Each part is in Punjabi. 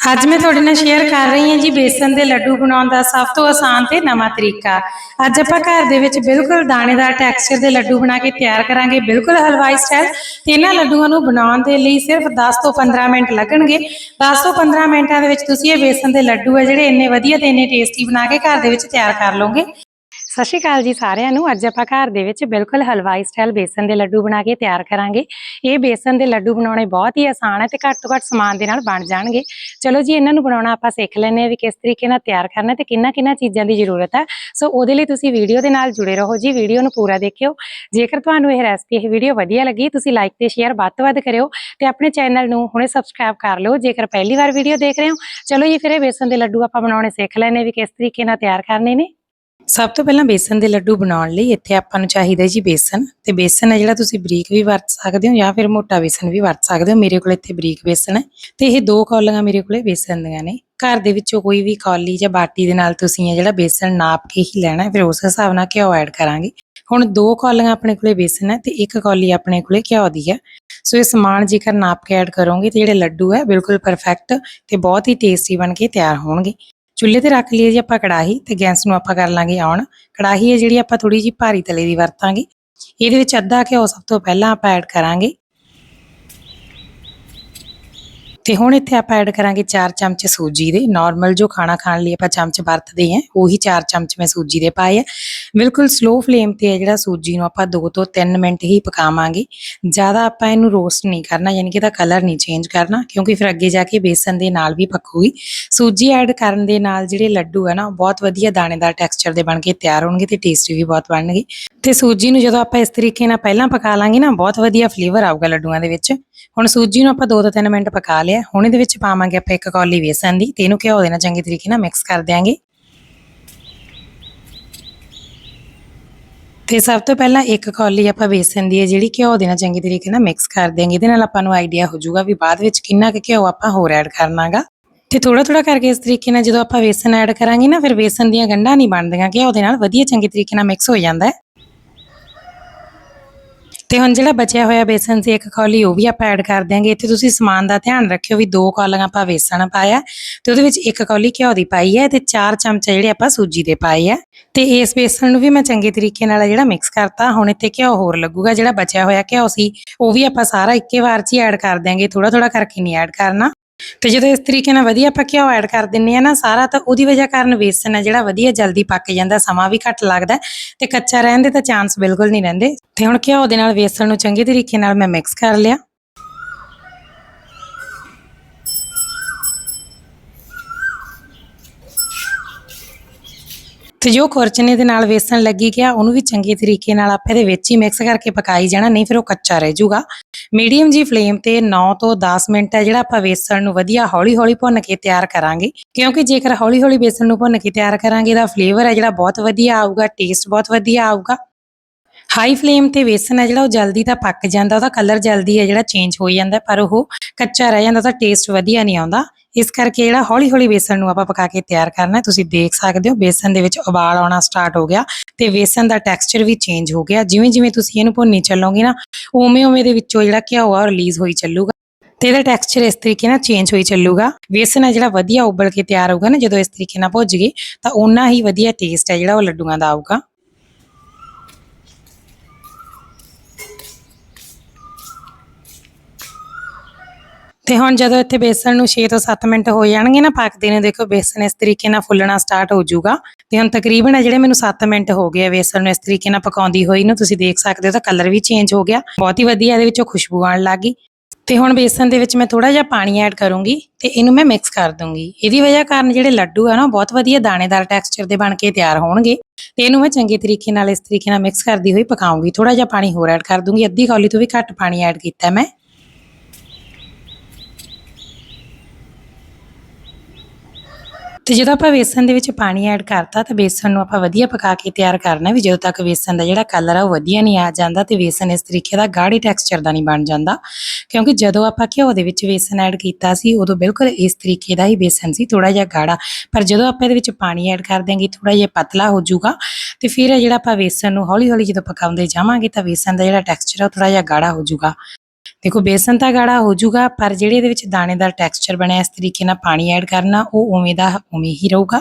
ਅੱਜ ਮੈਂ ਤੁਹਾਡੇ ਨਾਲ ਸ਼ੇਅਰ ਕਰ ਰਹੀ ਹਾਂ ਜੀ ਬੇਸਨ ਦੇ ਲੱਡੂ ਬਣਾਉਣ ਦਾ ਸਭ ਤੋਂ ਆਸਾਨ ਤੇ ਨਵਾਂ ਤਰੀਕਾ। ਅੱਜ ਆਪਾਂ ਘਰ ਦੇ ਵਿੱਚ ਬਿਲਕੁਲ ਦਾਣੇਦਾਰ ਟੈਕਸਚਰ ਦੇ ਲੱਡੂ ਬਣਾ ਕੇ ਤਿਆਰ ਕਰਾਂਗੇ, ਬਿਲਕੁਲ ਹਲਵਾਈ ਸਟਾਈਲ ਤੇ ਇਹਨਾਂ ਲੱਡੂਆਂ ਨੂੰ ਬਣਾਉਣ ਦੇ ਲਈ ਸਿਰਫ 10 ਤੋਂ 15 ਮਿੰਟ ਲੱਗਣਗੇ। 10 ਤੋਂ 15 ਮਿੰਟਾਂ ਦੇ ਵਿੱਚ ਤੁਸੀਂ ਇਹ ਬੇਸਨ ਦੇ ਲੱਡੂ ਆ ਜਿਹੜੇ ਇੰਨੇ ਵਧੀਆ ਤੇ ਇੰਨੇ ਟੇਸਟੀ ਬਣਾ ਕੇ ਘਰ ਦੇ ਵਿੱਚ ਤਿਆਰ ਕਰ ਲਓਗੇ। ਸਤਿ ਸ਼੍ਰੀ ਅਕਾਲ ਜੀ ਸਾਰਿਆਂ ਨੂੰ। ਅੱਜ ਆਪਾਂ ਘਰ ਦੇ ਵਿੱਚ ਬਿਲਕੁਲ ਹਲਵਾਈ ਸਟਾਈਲ ਬੇਸਨ ਦੇ ਲੱਡੂ ਬਣਾ ਕੇ ਤਿਆਰ ਕਰਾਂਗੇ। ਇਹ ਬੇਸਨ ਦੇ ਲੱਡੂ ਬਣਾਉਣੇ ਬਹੁਤ ਹੀ ਆਸਾਨ ਹੈ ਤੇ ਘੱਟ ਤੋਂ ਘੱਟ ਸਮਾਨ ਦੇ ਨਾਲ ਬਣ ਜਾਣਗੇ। ਚਲੋ ਜੀ, ਇਹਨਾਂ ਨੂੰ ਬਣਾਉਣਾ ਆਪਾਂ ਸਿੱਖ ਲੈਂਦੇ ਹਾਂ ਵੀ ਕਿਸ ਤਰੀਕੇ ਨਾਲ ਤਿਆਰ ਕਰਨਾ ਤੇ ਕਿੰਨਾ ਕਿੰਨਾ ਚੀਜ਼ਾਂ ਦੀ ਜ਼ਰੂਰਤ ਹੈ। ਸੋ ਉਹਦੇ ਲਈ ਤੁਸੀਂ ਵੀਡੀਓ ਦੇ ਨਾਲ ਜੁੜੇ ਰਹੋ ਜੀ। ਵੀਡੀਓ ਨੂੰ ਪੂਰਾ ਦੇਖਿਓ। ਜੇਕਰ ਤੁਹਾਨੂੰ ਇਹ ਰੈਸਪੀ ਇਹ ਵੀਡੀਓ ਵਧੀਆ ਲੱਗੀ, ਤੁਸੀਂ ਲਾਈਕ ਤੇ ਸ਼ੇਅਰ ਵੱਧ ਤੋਂ ਵੱਧ ਕਰਿਓ ਤੇ ਆਪਣੇ ਚੈਨਲ ਨੂੰ ਹੁਣੇ ਸਬਸਕ੍ਰਾਈਬ ਕਰ ਲਓ। ਜੇਕਰ ਪਹਿਲੀ ਵਾਰ ਵੀਡੀਓ ਦੇਖ ਰਹੇ ਹੋ, ਚਲੋ ਜੀ, ਫਿਰ ਇਹ ਬੇਸਨ ਦੇ ਲੱਡੂ ਆਪਾਂ ਬਣਾਉਣੇ ਸਿੱਖ ਲੈਂਦੇ ਵੀ ਕਿਸ ਤਰੀਕੇ ਨਾਲ ਤਿਆਰ ਕਰਨੇ ਨੇ। ਸਭ ਤੋਂ ਪਹਿਲਾਂ ਬੇਸਨ ਦੇ ਲੱਡੂ ਬਣਾਉਣ ਲਈ ਇੱਥੇ ਆਪਾਂ ਨੂੰ ਚਾਹੀਦਾ ਜੀ ਬੇਸਨ ਤੇ ਬੇਸਨ ਹੈ ਜਿਹੜਾ ਤੁਸੀਂ ਬਰੀਕ ਵੀ ਵਰਤ ਸਕਦੇ ਹੋ ਜਾਂ ਫਿਰ ਮੋਟਾ ਬੇਸਨ ਵੀ ਵਰਤ ਸਕਦੇ ਹੋ। ਮੇਰੇ ਕੋਲ ਇੱਥੇ ਬਰੀਕ ਬੇਸਨ ਹੈ ਤੇ ਇਹ ਦੋ ਕੌਲੀਆਂ ਮੇਰੇ ਕੋਲੇ ਬੇਸਨ ਦੀਆਂ ਨੇ। ਘਰ ਦੇ ਵਿੱਚੋਂ ਕੋਈ ਵੀ ਕੌਲੀ ਜਾਂ ਬਾਟੀ ਦੇ ਨਾਲ ਤੁਸੀਂ ਇਹ ਜਿਹੜਾ ਬੇਸਨ ਨਾਪ ਕੇ ਹੀ ਲੈਣਾ ਫਿਰ ਉਸ ਹਿਸਾਬ ਨਾਲ ਘਿਓ ਐਡ ਕਰਾਂਗੇ। ਹੁਣ ਦੋ ਕੌਲੀਆਂ ਆਪਣੇ ਕੋਲੇ ਬੇਸਨ ਹੈ ਤੇ ਇੱਕ ਕੌਲੀ ਆਪਣੇ ਕੋਲੇ ਘਿਓ ਦੀ ਹੈ। ਸੋ ਇਹ ਸਮਾਨ ਜੇਕਰ ਨਾਪ ਕੇ ਐਡ ਕਰੋਗੇ ਤੇ ਜਿਹੜੇ ਲੱਡੂ ਹੈ ਬਿਲਕੁਲ ਪਰਫੈਕਟ ਤੇ ਬਹੁਤ ਹੀ ਟੇਸਟੀ ਬਣ ਕੇ ਤਿਆਰ ਹੋਣਗੇ। ਚੁੱਲ੍ਹੇ ਤੇ ਰੱਖ ਲਈਏ ਜੀ ਆਪਾਂ ਕੜਾਹੀ ਤੇ ਗੈਸ ਨੂੰ ਆਪਾਂ ਕਰ ਲਾਂਗੇ ਔਨ ਕੜਾਹੀ ਹੈ ਜਿਹੜੀ ਆਪਾਂ ਥੋੜੀ ਜੀ ਭਾਰੀ ਤਲੇ ਦੀ ਵਰਤਾਂਗੇ। ਇਹਦੇ ਵਿੱਚ ਅੱਧਾ ਘਿਓ ਸਭ ਤੋਂ ਪਹਿਲਾਂ ਆਪਾਂ ਐਡ ਕਰਾਂਗੇ। ਤੇ ਹੁਣ ਇੱਥੇ ਆਪਾਂ ਐਡ ਕਰਾਂਗੇ 4 ਚਮਚ ਸੂਜੀ ਦੇ। ਨਾਰਮਲ ਜੋ ਖਾਣਾ ਖਾਣ ਲਈ ਆਪਾਂ ਚਮਚ ਵਰਤਦੇ ਹਾਂ, ਉਹੀ 4 ਚਮਚ ਮੈਂ ਸੂਜੀ ਦੇ ਪਾਏ ਆ। ਬਿਲਕੁਲ ਸਲੋ ਫਲੇਮ ਤੇ ਹੈ ਜਿਹੜਾ ਸੂਜੀ ਨੂੰ ਆਪਾਂ 2 ਤੋਂ 3 ਮਿੰਟ ਹੀ ਪਕਾਵਾਂਗੇ। ਜ਼ਿਆਦਾ ਆਪਾਂ ਇਹਨੂੰ ਰੋਸਟ ਨਹੀਂ ਕਰਨਾ, ਯਾਨੀ ਕਿ ਇਹਦਾ ਕਲਰ ਨਹੀਂ ਚੇਂਜ ਕਰਨਾ, ਕਿਉਂਕਿ ਫਿਰ ਅੱਗੇ ਜਾ ਕੇ ਬੇਸਨ ਦੇ ਨਾਲ ਵੀ ਪੱਕੂਗੀ। ਸੂਜੀ ਐਡ ਕਰਨ ਦੇ ਨਾਲ ਜਿਹੜੇ ਲੱਡੂ ਹੈ ਨਾ, ਉਹ ਬਹੁਤ ਵਧੀਆ ਦਾਣੇਦਾਰ ਟੈਕਸਚਰ ਦੇ ਬਣ ਕੇ ਤਿਆਰ ਹੋਣਗੇ ਤੇ ਟੇਸਟੀ ਵੀ ਬਹੁਤ ਬਣਨਗੇ। ਤੇ ਸੂਜੀ ਨੂੰ ਜਦੋਂ ਆਪਾਂ ਇਸ ਤਰੀਕੇ ਨਾਲ ਪਹਿਲਾਂ ਪਕਾ ਲਾਂਗੇ ਨਾ, ਬਹੁਤ ਵਧੀਆ ਫਲੇਵਰ ਆਊਗਾ ਲੱਡੂਆਂ ਦੇ ਵਿੱਚ। ਹੁਣ ਸੂਜੀ ਨੂੰ ਆਪਾਂ 2 ਤੋਂ 3 ਮਿੰਟ ਪਕਾ ਲਿਆ। ਹੁਣ ਇਹਦੇ ਵਿੱਚ ਪਾਵਾਂਗੇ ਆਪਾਂ ਇੱਕ ਕੌਲੀ ਵੇਸਣ ਦੀ। ਤੇ ਇਹਨੂੰ ਘਿਓ ਦੇ ਨਾਲ ਚੰਗੇ ਤਰੀਕੇ ਨਾਲ ਮਿਕਸ ਕਰ ਦਿਆਂਗੇ। ਤੇ ਸਭ ਤੋਂ ਪਹਿਲਾਂ ਇੱਕ ਕੌਲੀ ਆਪਾਂ ਵੇਸਣ ਦੀ ਹੈ, ਜਿਹੜੀ ਘਿਓ ਦੇ ਨਾਲ ਚੰਗੀ ਤਰੀਕੇ ਨਾਲ ਮਿਕਸ ਕਰ ਦਿਆਂਗੇ। ਇਹਦੇ ਨਾਲ ਆਪਾਂ ਨੂੰ ਆਈਡੀਆ ਹੋ ਜਾਊਗਾ ਵੀ ਬਾਅਦ ਵਿੱਚ ਕਿੰਨਾ ਕੁ ਘਿਓ ਆਪਾਂ ਹੋਰ ਐਡ ਕਰਨਾਗਾ। ਤੇ ਥੋੜਾ ਥੋੜਾ ਕਰਕੇ ਇਸ ਤਰੀਕੇ ਨਾਲ ਜਦੋਂ ਆਪਾਂ ਵੇਸਣ ਐਡ ਕਰਾਂਗੇ ਨਾ, ਫਿਰ ਵੇਸਣ ਦੀਆਂ ਗੰਢਾਂ ਨਹੀਂ ਬਣਦੀਆਂ। ਘਿਓ ਦੇ ਨਾਲ ਵਧੀਆ ਚੰਗੇ ਤਰੀਕੇ ਨਾਲ ਮਿਕਸ ਹੋ ਜਾਂਦਾ ਹੈ। ਤੇ ਹੁਣ ਜਿਹੜਾ ਬਚਿਆ ਹੋਇਆ ਬੇਸਨ ਸੀ ਇੱਕ ਕੌਲੀ, ਉਹ ਵੀ ਆਪਾਂ ਐਡ ਕਰ ਦਿਆਂਗੇ। ਇੱਥੇ ਤੁਸੀਂ ਸਮਾਨ ਦਾ ਧਿਆਨ ਰੱਖਿਓ ਵੀ ਦੋ ਕੌਲੀਆਂ ਆਪਾਂ ਬੇਸਣ ਪਾਇਆ ਤੇ ਉਹਦੇ ਵਿੱਚ ਇੱਕ ਕੌਲੀ ਘਿਓ ਦੀ ਪਾਈ ਹੈ ਤੇ ਚਾਰ ਚਮਚ ਜਿਹੜੇ ਆਪਾਂ ਸੂਜੀ ਦੇ ਪਾਏ ਆ। ਤੇ ਇਸ ਬੇਸਣ ਨੂੰ ਵੀ ਮੈਂ ਚੰਗੇ ਤਰੀਕੇ ਨਾਲ ਜਿਹੜਾ ਮਿਕਸ ਕਰਤਾ। ਹੁਣ ਇੱਥੇ ਘਿਓ ਹੋਰ ਲੱਗੂਗਾ, ਜਿਹੜਾ ਬਚਿਆ ਹੋਇਆ ਘਿਓ ਸੀ, ਉਹ ਵੀ ਆਪਾਂ ਸਾਰਾ ਇੱਕੇ ਵਾਰ 'ਚ ਹੀ ਐਡ ਕਰ ਦਿਆਂਗੇ। ਥੋੜਾ ਥੋੜਾ ਕਰਕੇ ਨਹੀਂ ਐਡ ਕਰਨਾ। ਤੇ ਜਦੋਂ ਇਸ ਤਰੀਕੇ ਨਾਲ ਵਧੀਆ ਆਪਾਂ ਘਿਓ ਐਡ ਕਰ ਦਿੰਨੇ ਆ ਨਾ ਸਾਰਾ, ਤਾਂ ਉਹਦੀ ਵਜ੍ਹਾ ਕਾਰਨ ਵੇਸਣ ਆ ਜਿਹੜਾ ਵਧੀਆ ਜਲਦੀ ਪੱਕ ਜਾਂਦਾ, ਸਮਾਂ ਵੀ ਘੱਟ ਲੱਗਦਾ ਤੇ ਕੱਚਾ ਰਹਿਣ ਦੇ ਤਾਂ ਚਾਂਸ ਬਿਲਕੁਲ ਨਹੀਂ ਰਹਿੰਦੇ। ਤੇ ਹੁਣ ਘਿਓ ਦੇ ਨਾਲ ਵੇਸਣ ਨੂੰ ਚੰਗੇ ਤਰੀਕੇ ਨਾਲ ਮੈਂ ਮਿਕਸ ਕਰ ਲਿਆ। ਤੇ ਜੋ ਖੁਰਚਨੇ ਦੇ ਨਾਲ ਵੇਸਣ ਲੱਗੀ ਗਿਆ, ਉਹਨੂੰ ਵੀ ਚੰਗੇ ਤਰੀਕੇ ਨਾਲ ਆਪਾਂ ਇਹਦੇ ਵਿੱਚ ਹੀ ਮਿਕਸ ਕਰਕੇ ਪਕਾਈ ਜਾਣਾ, ਨਹੀਂ ਫਿਰ ਉਹ ਕੱਚਾ ਰਹਿ ਜਾਊਗਾ। ਮੀਡੀਅਮ ਜੀ ਫਲੇਮ ਤੇ 9 ਤੋਂ 10 ਮਿੰਟ ਹੈ ਜਿਹੜਾ ਆਪਾਂ ਵੇਸਣ ਨੂੰ ਵਧੀਆ ਹੌਲੀ-ਹੌਲੀ ਭੁੰਨ ਕੇ ਤਿਆਰ ਕਰਾਂਗੇ। ਕਿਉਂਕਿ ਜੇਕਰ ਹੌਲੀ-ਹੌਲੀ ਵੇਸਣ ਨੂੰ ਭੁੰਨ ਕੇ ਤਿਆਰ ਕਰਾਂਗੇ, ਇਹਦਾ ਫਲੇਵਰ ਹੈ ਜਿਹੜਾ ਬਹੁਤ ਵਧੀਆ ਆਊਗਾ ਟੇਸਟ ਬਹੁਤ ਵਧੀਆ ਆਊਗਾ। ਹਾਈ ਫਲੇਮ ਤੇ ਵੇਸਣ ਹੈ ਜਿਹੜਾ, ਉਹ ਜਲਦੀ ਤਾਂ ਪੱਕ ਜਾਂਦਾ, ਉਹਦਾ ਕਲਰ ਜਲਦੀ ਹੈ ਜਿਹੜਾ ਚੇਂਜ ਹੋ ਜਾਂਦਾ ਪਰ ਉਹ ਕੱਚਾ ਰਹਿ ਜਾਂਦਾ, ਉਹਦਾ ਟੇਸਟ ਵਧੀਆ ਨਹੀਂ ਆਉਂਦਾ। ਇਸ ਕਰਕੇ ਜਿਹੜਾ ਹੌਲੀ ਹੌਲੀ ਵੇਸਣ ਨੂੰ ਆਪਾਂ ਪਕਾ ਕੇ ਤਿਆਰ ਕਰਨਾ ਤੁਸੀਂ ਦੇਖ ਸਕਦੇ ਹੋ ਬੇਸਨ ਦੇ ਵਿੱਚ ਉਬਾਲ ਆਉਣਾ ਸਟਾਰਟ ਹੋ ਗਿਆ ਤੇ ਵੇਸਣ ਦਾ ਟੈਕਸਚਰ ਵੀ ਚੇਂਜ ਹੋ ਗਿਆ। ਜਿਵੇਂ ਜਿਵੇਂ ਤੁਸੀਂ ਇਹਨੂੰ ਭੁੰਨੀ ਚੱਲੋਗੇ ਨਾ ਉਵੇਂ ਉਵੇਂ ਦੇ ਵਿੱਚੋਂ ਜਿਹੜਾ ਘਿਓ ਆ ਰਿਲੀਜ਼ ਹੋਈ ਚੱਲੂਗਾ ਤੇ ਇਹਦਾ ਟੈਕਸਚਰ ਇਸ ਤਰੀਕੇ ਨਾਲ ਚੇਂਜ ਹੋਈ ਚੱਲੂਗਾ। ਵੇਸਣ ਹੈ ਜਿਹੜਾ ਵਧੀਆ ਉਬਲ ਕੇ ਤਿਆਰ ਹੋਊਗਾ ਨਾ, ਜਦੋਂ ਇਸ ਤਰੀਕੇ ਨਾਲ ਭੁੱਜ ਗਏ, ਤਾਂ ਓਨਾ ਹੀ ਵਧੀਆ ਟੇਸਟ ਹੈ ਜਿਹੜਾ, ਉਹ ਲੱਡੂਆਂ ਦਾ ਆਊਗਾ। ਤੇ ਹੁਣ ਜਦੋਂ ਇੱਥੇ ਬੇਸਣ ਨੂੰ 6 ਤੋਂ 7 ਮਿੰਟ ਹੋ ਜਾਣਗੇ ਨਾ ਪੱਕਦੇ ਨੇ, ਦੇਖੋ ਬੇਸਣ ਇਸ ਤਰੀਕੇ ਨਾਲ ਫੁੱਲਣਾ ਸਟਾਰਟ ਹੋ ਜਾਊਗਾ। ਤੇ ਹੁਣ ਤਕਰੀਬਨ ਹੈ ਜਿਹੜੇ ਮੈਨੂੰ 7 ਮਿੰਟ ਹੋ ਗਏ ਆ ਬੇਸਣ ਨੂੰ ਇਸ ਤਰੀਕੇ ਨਾਲ ਪਕਾਉਂਦੀ ਹੋਈ ਨੂੰ, ਤੁਸੀਂ ਦੇਖ ਸਕਦੇ ਹੋ ਤਾਂ ਕਲਰ ਵੀ ਚੇਂਜ ਹੋ ਗਿਆ। ਬਹੁਤ ਹੀ ਵਧੀਆ ਇਹਦੇ ਵਿੱਚੋਂ ਖੁਸ਼ਬੂ ਆਉਣ ਲੱਗ ਗਈ। ਤੇ ਹੁਣ ਬੇਸਨ ਦੇ ਵਿੱਚ ਮੈਂ ਥੋੜਾ ਜਿਹਾ ਪਾਣੀ ਐਡ ਕਰੂੰਗੀ ਤੇ ਇਹਨੂੰ ਮੈਂ ਮਿਕਸ ਕਰ ਦੂੰਗੀ। ਇਹਦੀ ਵਜ੍ਹਾ ਕਾਰਨ ਜਿਹੜੇ ਲੱਡੂ ਆ ਨਾ, ਉਹ ਬਹੁਤ ਵਧੀਆ ਦਾਣੇਦਾਰ ਟੈਕਸਚਰ ਦੇ ਬਣ ਕੇ ਤਿਆਰ ਹੋਣਗੇ। ਤੇ ਇਹਨੂੰ ਮੈਂ ਚੰਗੇ ਤਰੀਕੇ ਨਾਲ ਇਸ ਤਰੀਕੇ ਨਾਲ ਮਿਕਸ ਕਰਦੀ ਹੋਈ ਪਕਾਉਂਗੀ। ਥੋੜਾ ਜਿਹਾ ਪਾਣੀ ਹੋਰ ਐਡ ਕਰ ਦੂੰਗੀ। ਅੱਧੀ ਕੌਲੀ ਤੋਂ ਵੀ ਘੱਟ ਪਾਣੀ ਐਡ ਕੀਤਾ ਮੈਂ। ਤੇ ਜਦੋਂ ਆਪਾਂ ਵੇਸਣ ਦੇ ਵਿੱਚ ਪਾਣੀ ਐਡ ਕਰਤਾ ਤਾਂ ਵੇਸਣ ਨੂੰ ਆਪਾਂ ਵਧੀਆ ਪਕਾ ਕੇ ਤਿਆਰ ਕਰਨਾ ਵੀ ਜਦੋਂ ਤੱਕ ਵੇਸਣ ਦਾ ਜਿਹੜਾ ਕਲਰ ਆ ਉਹ ਵਧੀਆ ਨਹੀਂ ਆ ਜਾਂਦਾ ਤੇ ਵੇਸਣ ਇਸ ਤਰੀਕੇ ਦਾ ਗਾੜੀ ਟੈਕਸਚਰ ਦਾ ਨਹੀਂ ਬਣ ਜਾਂਦਾ, ਕਿਉਂਕਿ ਜਦੋਂ ਆਪਾਂ ਘਿਓ ਦੇ ਵਿੱਚ ਵੇਸਣ ਐਡ ਕੀਤਾ ਸੀ, ਉਦੋਂ ਬਿਲਕੁਲ ਇਸ ਤਰੀਕੇ ਦਾ ਹੀ ਬੇਸਨ ਸੀ ਥੋੜਾ ਜਿਹਾ ਗਾੜਾ। ਪਰ ਜਦੋਂ ਆਪਾਂ ਇਹਦੇ ਵਿੱਚ ਪਾਣੀ ਐਡ ਕਰ ਦਿਆਂਗੇ ਥੋੜਾ ਜਿਹਾ ਪਤਲਾ ਹੋ ਜਾਊਗਾ ਤੇ ਫਿਰ ਜਿਹੜਾ ਆਪਾਂ ਵੇਸਣ ਨੂੰ ਹੌਲੀ ਹੌਲੀ ਜਦੋਂ ਪਕਾਉਂਦੇ ਜਾਵਾਂਗੇ ਤਾਂ ਵੇਸਣ ਦਾ ਜਿਹੜਾ ਟੈਕਸਚਰ ਆ ਉਹ ਥੋੜਾ ਜਿਹਾ ਗਾੜਾ ਹੋ ਜਾਊਗਾ। ਦੇਖੋ ਬੇਸਨ ਤਾਂ ਗਾੜਾ ਹੋ ਜਾਊਗਾ, ਪਰ ਜਿਹੜੇ ਇਹਦੇ ਵਿੱਚ ਦਾਣੇ ਦਾ ਟੈਕਸਚਰ ਬਣਿਆ, ਇਸ ਤਰੀਕੇ ਨਾਲ ਪਾਣੀ ਐਡ ਕਰਨਾ, ਉਹ ਉਵੇਂ ਦਾ ਉਵੇਂ ਹੀ ਰਹੂਗਾ।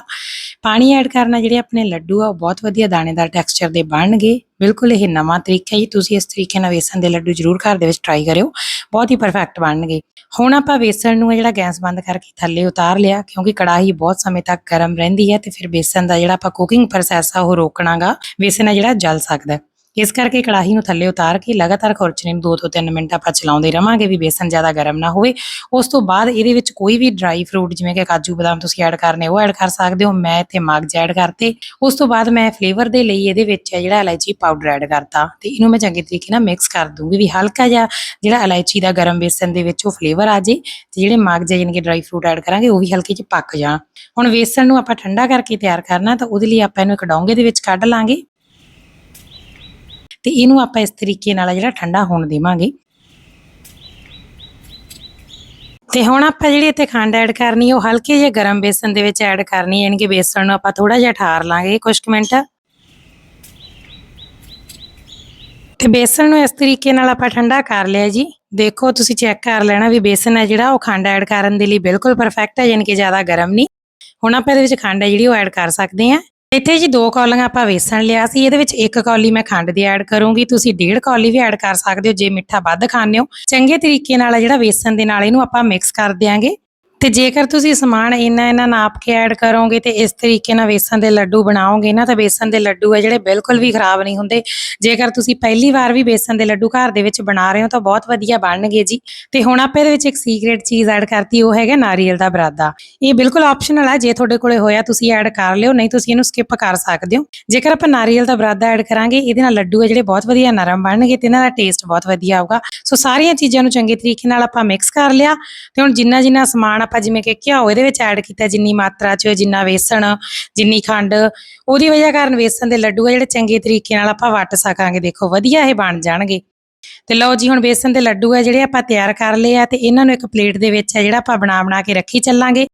ਪਾਣੀ ਐਡ ਕਰਨਾ ਜਿਹੜੇ ਆਪਣੇ ਲੱਡੂ ਆ, ਉਹ ਬਹੁਤ ਵਧੀਆ ਦਾਣੇਦਾਰ ਟੈਕਸਚਰ ਦੇ ਬਣਨਗੇ। ਬਿਲਕੁਲ ਇਹ ਨਵਾਂ ਤਰੀਕਾ ਹੈ ਜੀ, ਤੁਸੀਂ ਇਸ ਤਰੀਕੇ ਨਾਲ ਵੇਸਣ ਦੇ ਲੱਡੂ ਜ਼ਰੂਰ ਘਰ ਦੇ ਵਿੱਚ ਟਰਾਈ ਕਰਿਓ। ਬਹੁਤ ਹੀ ਪਰਫੈਕਟ ਬਣਨਗੇ। ਹੁਣ ਆਪਾਂ ਵੇਸਣ ਨੂੰ ਜਿਹੜਾ ਗੈਸ ਬੰਦ ਕਰਕੇ ਥੱਲੇ ਉਤਾਰ ਲਿਆ, ਕਿਉਂਕਿ ਕੜਾਹੀ ਬਹੁਤ ਸਮੇਂ ਤੱਕ ਗਰਮ ਰਹਿੰਦੀ ਹੈ ਤੇ ਫਿਰ ਬੇਸਨ ਦਾ ਜਿਹੜਾ ਆਪਾਂ ਕੁਕਿੰਗ ਪ੍ਰੋਸੈਸ ਆ, ਉਹ ਰੋਕਣਾਗਾ। ਬੇਸਨ ਆ ਜਿਹੜਾ ਜਲ ਸਕਦਾ। ਇਸ ਕਰਕੇ ਕੜਾਹੀ ਨੂੰ ਥੱਲੇ ਉਤਾਰ ਕੇ ਲਗਾਤਾਰ ਖੁਰਚਣੇ ਨੂੰ 2 ਤੋਂ 3 ਮਿੰਟ ਆਪਾਂ ਚਲਾਉਂਦੇ ਰਵਾਂਗੇ ਵੀ ਬੇਸਨ ਜ਼ਿਆਦਾ ਗਰਮ ਨਾ ਹੋਵੇ। ਉਸ ਤੋਂ ਬਾਅਦ ਇਹਦੇ ਵਿੱਚ ਕੋਈ ਵੀ ਡਰਾਈ ਫਰੂਟ ਜਿਵੇਂ ਕਿ ਕਾਜੂ ਬਦਾਮ ਤੁਸੀਂ ਐਡ ਕਰਨੇ, ਉਹ ਐਡ ਕਰ ਸਕਦੇ ਹੋ। ਮੈਂ ਇੱਥੇ ਮਗਜ ਐਡ ਕਰਤੇ। ਉਸ ਤੋਂ ਬਾਅਦ ਮੈਂ ਫਲੇਵਰ ਦੇ ਲਈ ਇਹਦੇ ਵਿੱਚ ਜਿਹੜਾ ਇਲਾਇਚੀ ਪਾਊਡਰ ਐਡ ਕਰਤਾ। ਤੇ ਇਹਨੂੰ ਮੈਂ ਚੰਗੇ ਤਰੀਕੇ ਨਾਲ ਮਿਕਸ ਕਰ ਦੂੰਗੀ ਵੀ ਹਲਕਾ ਜਿਹਾ ਜਿਹੜਾ ਇਲਾਇਚੀ ਦਾ ਗਰਮ ਬੇਸਨ ਦੇ ਵਿੱਚ ਉਹ ਫਲੇਵਰ ਆ ਜੇ ਤੇ ਜਿਹੜੇ ਮਗਜ ਯਾਨੀ ਕਿ ਡਰਾਈ ਫਰੂਟ ਐਡ ਕਰਾਂਗੇ, ਉਹ ਵੀ ਹਲਕੇ ਚ ਪੱਕ ਜਾਣ। ਹੁਣ ਬੇਸਨ ਨੂੰ ਆਪਾਂ ਠੰਡਾ ਕਰਕੇ ਤਿਆਰ ਕਰਨਾ ਤਾਂ ਉਹਦੇ ਲਈ ਆਪਾਂ ਇਹਨੂੰ ਇੱਕ ਡੋਂਗੇ ਦੇ ਵਿੱਚ ਕੱਢ ਲਾਂਗੇ। ਤੇ ਇਹਨੂੰ ਆਪਾਂ ਇਸ ਤਰੀਕੇ ਨਾਲ ਜਿਹੜਾ ਠੰਡਾ ਹੋਣ ਦੇਵਾਂਗੇ। ਤੇ ਹੁਣ ਆਪਾਂ ਜਿਹੜੀ ਇੱਥੇ ਖੰਡ ਐਡ ਕਰਨੀ, ਉਹ ਹਲਕੇ ਜਿਹੇ ਗਰਮ ਬੇਸਨ ਦੇ ਵਿੱਚ ਐਡ ਕਰਨੀ, ਯਾਨੀ ਕਿ ਬੇਸਨ ਨੂੰ ਆਪਾਂ ਥੋੜਾ ਜਿਹਾ ਠਾਰ ਲਾਂਗੇ ਕੁਝ ਕੁ ਮਿੰਟ। ਤੇ ਬੇਸਨ ਨੂੰ ਇਸ ਤਰੀਕੇ ਨਾਲ ਆਪਾਂ ਠੰਡਾ ਕਰ ਲਿਆ ਜੀ। ਦੇਖੋ, ਤੁਸੀਂ ਚੈੱਕ ਕਰ ਲੈਣਾ ਵੀ ਬੇਸਨ ਹੈ ਜਿਹੜਾ, ਉਹ ਖੰਡ ਐਡ ਕਰਨ ਦੇ ਲਈ ਬਿਲਕੁਲ ਪਰਫੈਕਟ ਹੈ, ਯਾਨੀ ਕਿ ਜ਼ਿਆਦਾ ਗਰਮ ਨਹੀਂ। ਹੁਣ ਆਪਾਂ ਇਹਦੇ ਵਿੱਚ ਖੰਡ ਹੈ ਜਿਹੜੀ, ਉਹ ਐਡ ਕਰ ਸਕਦੇ ਹਾਂ। ਇੱਥੇ ਜੀ ਦੋ ਕੌਲੀਆਂ ਆਪਾਂ ਵੇਸਣ ਲਿਆ ਸੀ, ਇਹਦੇ ਵਿੱਚ ਇੱਕ ਕੌਲੀ ਮੈਂ ਖੰਡ ਦੀ ਐਡ ਕਰੂੰਗੀ, ਤੁਸੀਂ ਡੇਢ ਕੌਲੀ ਵੀ ਐਡ ਕਰ ਸਕਦੇ ਹੋ, ਜੇ ਮਿੱਠਾ ਵੱਧ ਖਾਂਦੇ ਹੋ। ਚੰਗੇ ਤਰੀਕੇ ਨਾਲ ਜਿਹੜਾ ਵੇਸਣ ਦੇ ਨਾਲ ਇਹਨੂੰ ਆਪਾਂ ਮਿਕਸ ਕਰ ਦਿਆਂਗੇ। ਤੇ ਜੇਕਰ ਤੁਸੀਂ ਸਮਾਨ ਇੰਨਾ ਇੰਨਾ ਨਾਪ ਕੇ ਐਡ ਕਰੋਗੇ ਤੇ ਇਸ ਤਰੀਕੇ ਨਾਲ ਵੇਸਣ ਦੇ ਲੱਡੂ ਬਣਾਓਗੇ ਨਾ, ਤਾਂ ਵੇਸਣ ਦੇ ਲੱਡੂ ਹੈ ਜਿਹੜੇ ਬਿਲਕੁਲ ਵੀ ਖਰਾਬ ਨਹੀਂ ਹੁੰਦੇ। ਜੇਕਰ ਤੁਸੀਂ ਪਹਿਲੀ ਵਾਰ ਵੀ ਵੇਸਣ ਦੇ ਲੱਡੂ ਘਰ ਦੇ ਵਿੱਚ ਬਣਾ ਰਹੇ ਹੋ, ਤਾਂ ਬਹੁਤ ਵਧੀਆ ਬਣਨਗੇ ਜੀ। ਤੇ ਹੁਣ ਆਪਾਂ ਇਹਦੇ ਵਿੱਚ ਇੱਕ ਸੀਕ੍ਰੀਟ ਚੀਜ਼ ਐਡ ਕਰਤੀ, ਉਹ ਹੈਗਾ ਨਾਰੀਅਲ ਦਾ ਬਰਾਦਾ। ਇਹ ਬਿਲਕੁਲ ਆਪਸ਼ਨਲ ਹੈ ਜੇ ਤੁਹਾਡੇ ਕੋਲੇ ਹੋਇਆ ਤੁਸੀਂ ਐਡ ਕਰ ਲਿਓ, ਨਹੀਂ ਤੁਸੀਂ ਇਹਨੂੰ ਸਕਿਪ ਕਰ ਸਕਦੇ ਹੋ। ਜੇਕਰ ਆਪਾਂ ਨਾਰੀਅਲ ਦਾ ਬਰਾਦਾ ਐਡ ਕਰਾਂਗੇ, ਇਹਦੇ ਨਾਲ ਲੱਡੂ ਹੈ ਜਿਹੜੇ ਬਹੁਤ ਵਧੀਆ ਨਰਮ ਬਣਨਗੇ ਤੇ ਇਹਨਾਂ ਦਾ ਟੇਸਟ ਬਹੁਤ ਵਧੀਆ ਆਊਗਾ। ਸੋ ਸਾਰੀਆਂ ਚੀਜ਼ਾਂ ਨੂੰ ਚੰਗੇ ਤਰੀਕੇ ਨਾਲ ਆਪਾਂ ਮਿਕਸ ਕਰ ਲਿਆ। ਤੇ ਹੁਣ ਜਿੰਨਾ ਜਿੰਨਾ ਸਮਾਨ ਆਪਾਂ ਜਿਵੇਂ ਕਿ ਘਿਓ ਇਹਦੇ ਵਿੱਚ ਐਡ ਕੀਤਾ, ਜਿੰਨੀ ਮਾਤਰਾ 'ਚ, ਜਿੰਨਾ ਵੇਸਣ, ਜਿੰਨੀ ਖੰਡ, ਉਹਦੀ ਵਜ੍ਹਾ ਕਾਰਨ ਵੇਸਣ ਦੇ ਲੱਡੂ ਆ ਜਿਹੜੇ ਚੰਗੇ ਤਰੀਕੇ ਨਾਲ ਆਪਾਂ ਵੱਟ ਸਕਾਂਗੇ। ਦੇਖੋ, ਵਧੀਆ ਇਹ ਬਣ ਜਾਣਗੇ। ਤੇ ਲਓ ਜੀ, ਹੁਣ ਬੇਸਨ ਦੇ ਲੱਡੂ ਆ ਜਿਹੜੇ ਆਪਾਂ ਤਿਆਰ ਕਰ ਲਏ ਆ ਤੇ ਇਹਨਾਂ ਨੂੰ ਇੱਕ ਪਲੇਟ ਦੇ ਵਿੱਚ ਆ ਜਿਹੜਾ ਆਪਾਂ ਬਣਾ ਬਣਾ ਕੇ ਰੱਖੀ ਚੱਲਾਂਗੇ।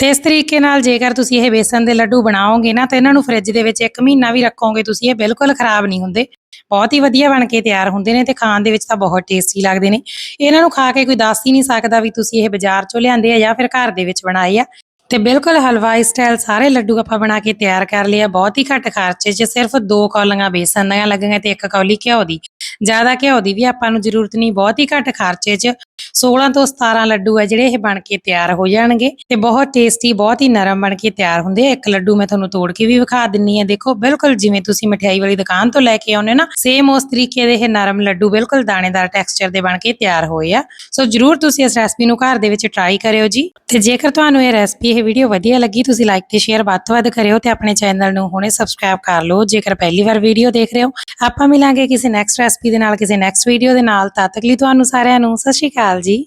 ਤੇ ਇਸ ਤਰੀਕੇ ਨਾਲ ਜੇਕਰ ਤੁਸੀਂ ਇਹ ਬੇਸਨ ਦੇ ਲੱਡੂ ਬਣਾਓਗੇ ਨਾ, ਤਾਂ ਇਹਨਾਂ ਨੂੰ ਫ੍ਰਿਜ ਦੇ ਵਿੱਚ 1 ਮਹੀਨਾ ਵੀ ਰੱਖੋਗੇ, ਤੁਸੀਂ ਇਹ ਬਿਲਕੁਲ ਖਰਾਬ ਨਹੀਂ ਹੁੰਦੇ। ਬਹੁਤ ਹੀ ਵਧੀਆ ਬਣ ਕੇ ਤਿਆਰ ਹੁੰਦੇ ਨੇ ਤੇ ਖਾਣ ਦੇ ਵਿੱਚ ਤਾਂ ਬਹੁਤ ਟੇਸਟੀ ਲੱਗਦੇ ਨੇ। ਇਹਨਾਂ ਨੂੰ ਖਾ ਕੇ ਕੋਈ ਦੱਸ ਹੀ ਨਹੀਂ ਸਕਦਾ ਵੀ ਤੁਸੀਂ ਇਹ ਬਾਜ਼ਾਰ ਚੋਂ ਲਿਆਂਦੇ ਆ ਜਾਂ ਫਿਰ ਘਰ ਦੇ ਵਿੱਚ ਬਣਾਏ ਆ। ਤੇ ਬਿਲਕੁਲ ਹਲਵਾਈ ਸਟਾਈਲ ਸਾਰੇ ਲੱਡੂ ਆਪਾਂ ਬਣਾ ਕੇ ਤਿਆਰ ਕਰ ਲਿਆ ਬਹੁਤ ਹੀ ਘੱਟ ਖਰਚੇ 'ਚ ਸਿਰਫ ਦੋ ਕੌਲੀਆਂ ਬੇਸਨ ਦੀਆਂ ਲੱਗੀਆਂ ਤੇ ਇੱਕ ਕੌਲੀ ਘਿਓ ਦੀ। ਜ਼ਿਆਦਾ ਘਿਓ ਦੀ ਵੀ ਆਪਾਂ ਨੂੰ ਜ਼ਰੂਰਤ ਨਹੀਂ, ਬਹੁਤ ਹੀ ਘੱਟ ਖਰਚੇ 'ਚ 16 ਤੋਂ 17 ਲੱਡੂ ਆ ਜਿਹੜੇ ਇਹ ਬਣ ਕੇ ਤਿਆਰ ਹੋ ਜਾਣਗੇ ਤੇ ਬਹੁਤ ਟੇਸਟੀ ਬਹੁਤ ਹੀ ਨਰਮ ਬਣ ਕੇ ਤਿਆਰ ਹੁੰਦੇ ਆ। ਇੱਕ ਲੱਡੂ ਮੈਂ ਤੁਹਾਨੂੰ ਤੋੜ ਕੇ ਵੀ ਵਿਖਾ ਦਿੰਨੀ ਆ। ਦੇਖੋ, ਬਿਲਕੁਲ ਜਿਵੇਂ ਤੁਸੀਂ ਮਠਿਆਈ ਵਾਲੀ ਦੁਕਾਨ ਤੋਂ ਲੈ ਕੇ ਆਉਂਦੇ ਨਾ ਸੇਮ ਉਸ ਤਰੀਕੇ ਦੇ ਇਹ ਨਰਮ ਲੱਡੂ ਬਿਲਕੁਲ ਦਾਣੇਦਾਰ ਟੈਕਸਚਰ ਦੇ ਬਣ ਕੇ ਤਿਆਰ ਹੋਏ ਆ। ਸੋ ਜਰੂਰ ਤੁਸੀਂ ਇਸ ਰੈਸਪੀ ਨੂੰ ਘਰ ਦੇ ਵਿੱਚ ਟਰਾਈ ਕਰਿਓ ਜੀ। ਤੇ ਜੇਕਰ ਤੁਹਾਨੂੰ ਇਹ ਰੈਸਪੀ ਇਹ ਵੀਡੀਓ ਵਧੀਆ ਲੱਗੀ, ਤੁਸੀਂ ਲਾਈਕ ਤੇ ਸ਼ੇਅਰ ਵੱਧ ਤੋਂ ਵੱਧ ਕਰਿਓ ਤੇ ਆਪਣੇ ਚੈਨਲ ਨੂੰ ਹੁਣੇ ਸਬਸਕ੍ਰਾਈਬ ਕਰ ਲਓ। ਜੇਕਰ ਪਹਿਲੀ ਵਾਰ ਵੀਡੀਓ ਦੇਖ ਰਹੇ ਹੋ, ਆਪਾਂ ਮਿਲਾਂਗੇ ਕਿਸੇ ਨੈਕਸਟ ਰੈਸਪੀ ਦੇ ਨਾਲ, ਕਿਸੇ ਨੈਕਸਟ ਵੀਡੀਓ ਦੇ ਨਾਲ। ਤਦ ਤੱਕ ਲਈ ਤੁਹਾਨੂੰ ਸਾਰਿਆਂ ਨੂੰ ਸਤਿ ਸ਼੍ਰੀ ਅਕਾਲ। ਅਕਾਲ ਜੀ।